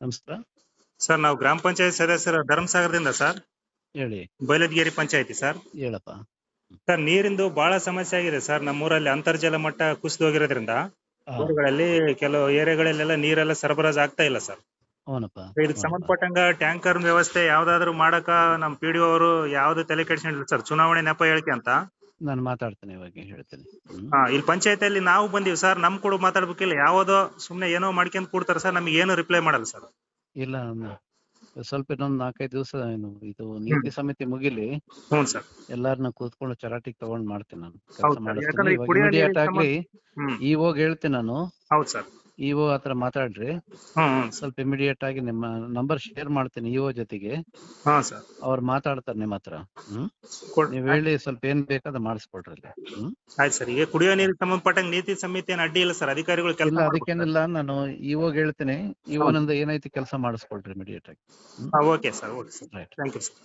ನಮಸ್ಕಾರ ಸರ್ ನಾವು ಗ್ರಾಮ ಪಂಚಾಯತ್ ಸದಸ್ಯರ ಧರ್ಮಸಾಗರದಿಂದ ಸರ್. ಹೇಳಿ. ಬೈಲದ್ಗೇರಿ ಪಂಚಾಯತಿ ಸರ್. ಹೇಳಪ್ಪ. ಸರ್ ನೀರಿಂದು ಬಹಳ ಸಮಸ್ಯೆ ಆಗಿದೆ ಸರ್. ನಮ್ಮೂರಲ್ಲಿ ಅಂತರ್ಜಲ ಮಟ್ಟ ಕುಸಿದು ಹೋಗಿರೋದ್ರಿಂದ ಊರುಗಳಲ್ಲಿ ಕೆಲವು ಏರಿಯಾಗಳಲ್ಲೆಲ್ಲ ನೀರೆಲ್ಲ ಸರಬರಾಜು ಆಗ್ತಾ ಇಲ್ಲ ಸರ್. ಅವನಪ್ಪ ಇದಕ್ಕೆ. ಸಂಬಂಧಪಟ್ಟಂಗ ಟ್ಯಾಂಕರ್ ವ್ಯವಸ್ಥೆ ಯಾವ್ದಾದ್ರು ಮಾಡಕ ನಮ್ ಪಿ ಡಿ ಅವರು ಯಾವ್ದು ತಲೆ ಕೆಡಿಸ್ಕೊಂಡಿಲ್ಲ ಸರ್. ಚುನಾವಣೆ ನೆಪ ಹೇಳಿಕೆ ಅಂತ. ನಾನು ಮಾತಾಡ್ತೇನೆ ಇವಾಗ ಹೇಳ್ತೇನೆ. ಇಲ್ಲಿ ಹಾ ಇಲ್ಲಿ ಪಂಚಾಯತಿಯಲ್ಲಿ ನಾವು ಬಂದೀವಿ ಸರ್ ನಮ್ ಕೂಡ ಮಾತಾಡ್ಬೇಕಿಲ್ಲ ಯಾವ್ದೋ ಸುಮ್ನೆ ಏನೋ ಮಾಡ್ಕೊಂಡ್ ಕೊಡ್ತಾರೆ ಸರ್ ನಮ್ಗೆ ಏನು ರಿಪ್ಲೈ ಮಾಡಲ್ಲ ಸರ್. ಇಲ್ಲ ನಾನು ಸ್ವಲ್ಪ ಇನ್ನೊಂದ್ ನಾಲ್ಕೈದು ದಿವಸ ಏನು ಇದು ನೀತಿ ಸಮಿತಿ ಮುಗಿಲಿ. ಹ್ಞೂ ಸರ್. ಎಲ್ಲಾರನ್ನ ಕೂತ್ಕೊಂಡು ಚರಾಟಿಗೆ ತಗೊಂಡ್ ಮಾಡ್ತೀನಿ ನಾನು. ಹೌದು ಕೆಲಸ ಸರ್, ಯಾಕಂದ್ರೆ ಈ ಹೋಗಿ ಆಗ್ಲಿ ಹ್ಮ್. ಹೇಳ್ತೀನಿ ನಾನು. ಹೌದು ಸರ್. ಇಒ ಹತ್ರ ಮಾತಾಡ್ರಿ. ಸ್ವಲ್ಪ ಇಮಿಡಿಯೇಟ್ ಆಗಿ ನಿಮ್ಮ ನಂಬರ್ ಶೇರ್ ಮಾಡ್ತೀನಿ ಇಒ ಜೊತೆಗೆ. ಅವ್ರು ಮಾತಾಡ್ತಾರೆ ನಿಮ್ಮ ಹತ್ರ. ನೀವ್ ಹೇಳಿ ಸ್ವಲ್ಪ ಏನ್ ಬೇಕಾದ ಮಾಡಿಸ್ಕೊಡ್ರಿ ಅಲ್ಲಿ. ಆಯ್ತು ಸರ್. ಈಗ ಕುಡಿಯೋ ನೀರಿಗೆ ಸಂಬಂಧಪಟ್ಟಂಗೆ ನೀತಿ ಸಮಿತಿ ಏನು ಅಡ್ಡಿ ಇಲ್ಲ ಸರ್. ಅಧಿಕಾರಿಗಳು ಕೆಲಸ ಅದಕ್ಕೇನಿಲ್ಲ. ನಾನು ಇವಾಗ ಹೇಳ್ತೀನಿ. ಇವನಿಂದ ಏನೈತಿ ಕೆಲಸ ಮಾಡಿಸ್ಕೊಡ್ರಿ ಇಮಿಡಿಯೇಟ್ ಆಗಿ. Okay sir. Okay sir. Right thank you sir